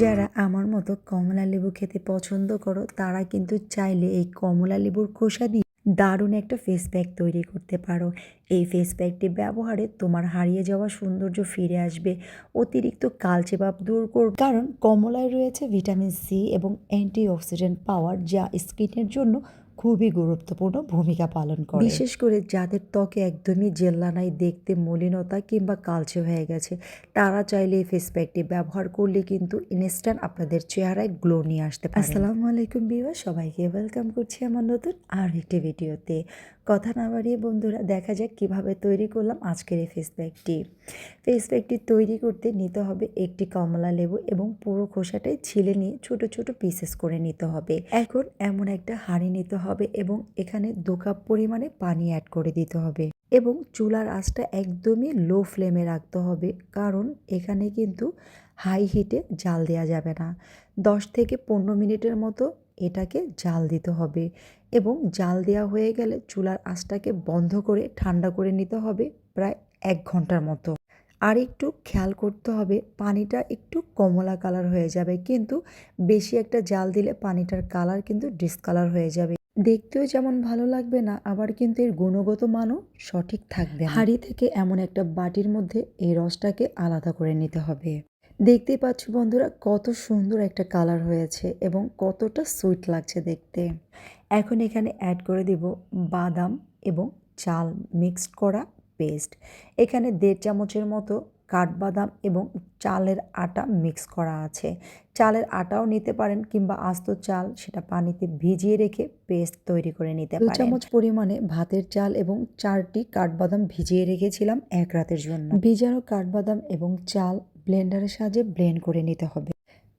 যারা আমার মতো কমলা লেবু খেতে পছন্দ করো, তারা কিন্তু চাইলে এই কমলা লেবুর খোসা দিয়ে দারুণ একটা ফেস প্যাক তৈরি করতে পারো। এই ফেস প্যাকটি ব্যবহারে তোমার হারিয়ে যাওয়া সৌন্দর্য ফিরে আসবে। অতিরিক্ত কালচে ভাব দূর করবে। কারণ কমলায় রয়েছে ভিটামিন সি এবং অ্যান্টিঅক্সিডেন্ট পাওয়ার যা স্কিনের জন্য খুবই গুরুত্বপূর্ণ ভূমিকা পালন করে। বিশেষ করে যাদের ত্বকে একদমই জেল্লা নাই দেখতে মলিনতা কিংবা কালচে হয়ে গেছে তারা চাইলে এই ফেস প্যাকটি ব্যবহার করলে কিন্তু ইনস্ট্যান্ট আপনাদের চেহারায় গ্লো নিয়ে আসতে পারে। আসসালামু আলাইকুম বিবা সবাইকে ওয়েলকাম করছি আমার নতুন আর একটি ভিডিওতে। কথা না বাড়িয়ে বন্ধুরা দেখা যাক কীভাবে তৈরি করলাম আজকের এই ফেস প্যাকটি ফেস প্যাকটি তৈরি করতে নিতে হবে একটি কমলা লেবু এবং পুরো খোসাটাই ছিলে নিয়ে ছোট ছোট পিসেস করে নিতে হবে। এখন এমন একটা হাঁড়ি নিতে হবে এবং এখানে দু কাপ পরিমাণে পানি অ্যাড করে দিতে হবে এবং চুলার আঁচটা একদমই লো ফ্লেমে রাখতে হবে কারণ এখানে কিন্তু হাই হিটে জাল দেওয়া যাবে না। দশ থেকে পনেরো মিনিটের মতো এটাকে জাল দিতে হবে এবং জাল দেওয়া হয়ে গেলে চুলার আঁচটাকে বন্ধ করে ঠান্ডা করে নিতে হবে প্রায় এক ঘণ্টার মতো। আর একটু খেয়াল করতে হবে পানিটা একটু কমলা কালার হয়ে যাবে কিন্তু বেশি একটা জাল দিলে পানিটার কালার কিন্তু ডিসকালার হয়ে যাবে। দেখতেও যেমন ভালো লাগবে না, আবার কিন্তু এর গুণগত মানও সঠিক থাকবে। হাঁড়ি থেকে এমন একটা বাটির মধ্যে এই রসটাকে আলাদা করে নিতে হবে। দেখতেই পাচ্ছ বন্ধুরা, কত সুন্দর একটা কালার হয়েছে এবং কতটা সুইট লাগছে দেখতে। এখন এখানে অ্যাড করে দিব বাদাম এবং চাল মিক্সড করা পেস্ট। এখানে দেড় চামচের মতো কাঠবাদাম এবং চালের আটা মিক্স করা আছে। চালের আটাও নিতে পারেন কিংবা আস্ত চাল সেটা পানিতে ভিজিয়ে রেখে পেস্ট তৈরি করে নিতে পারেন। চামচ পরিমাণে ভাতের চাল এবং চারটি কাঠবাদাম ভিজিয়ে রেখেছিলাম এক রাতের জন্য। ভিজানো কাঠবাদাম এবং চাল ব্লেন্ডারের সাহায্যে ব্লেন্ড করে নিতে হবে।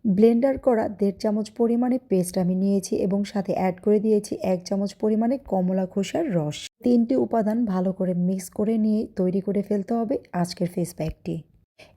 ব্লেন্ডার করা দেড় চামচ পরিমাণে পেস্ট আমি নিয়েছি এবং সাথে অ্যাড করে দিয়েছি এক চামচ পরিমাণে কমলা খোসার রস। তিনটি উপাদান ভালো করে মিক্স করে নিয়ে তৈরি করে ফেলতে হবে আজকের ফেস প্যাকটি।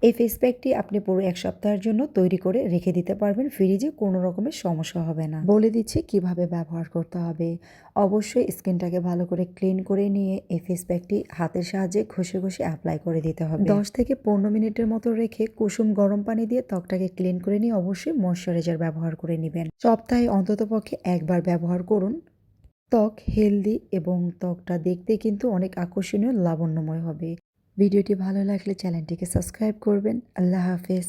এই ফেস প্যাকটি আপনি পুরো এক সপ্তাহের জন্য তৈরি করে রেখে দিতে পারবেন। ফ্রিজে কোনো রকমের সমস্যা হবে না। বলে দিচ্ছি কীভাবে ব্যবহার করতে হবে। অবশ্যই স্কিনটাকে ভালো করে ক্লিন করে নিয়ে এই ফেস প্যাকটি হাতের সাহায্যে ঘষে ঘষে অ্যাপ্লাই করে দিতে হবে। দশ থেকে পনেরো মিনিটের মতো রেখে কুসুম গরম পানি দিয়ে ত্বকটাকে ক্লিন করে নিয়ে অবশ্যই ময়শ্চারাইজার ব্যবহার করে নেবেন। সপ্তাহে অন্ততপক্ষে একবার ব্যবহার করুন। ত্বক হেলদি এবং ত্বকটা দেখতে কিন্তু অনেক আকর্ষণীয়, লাবণ্যময় হবে। ভিডিওটি ভালো লাগলে চ্যানেলটিকে সাবস্ক্রাইব করবেন। আল্লাহ হাফেজ।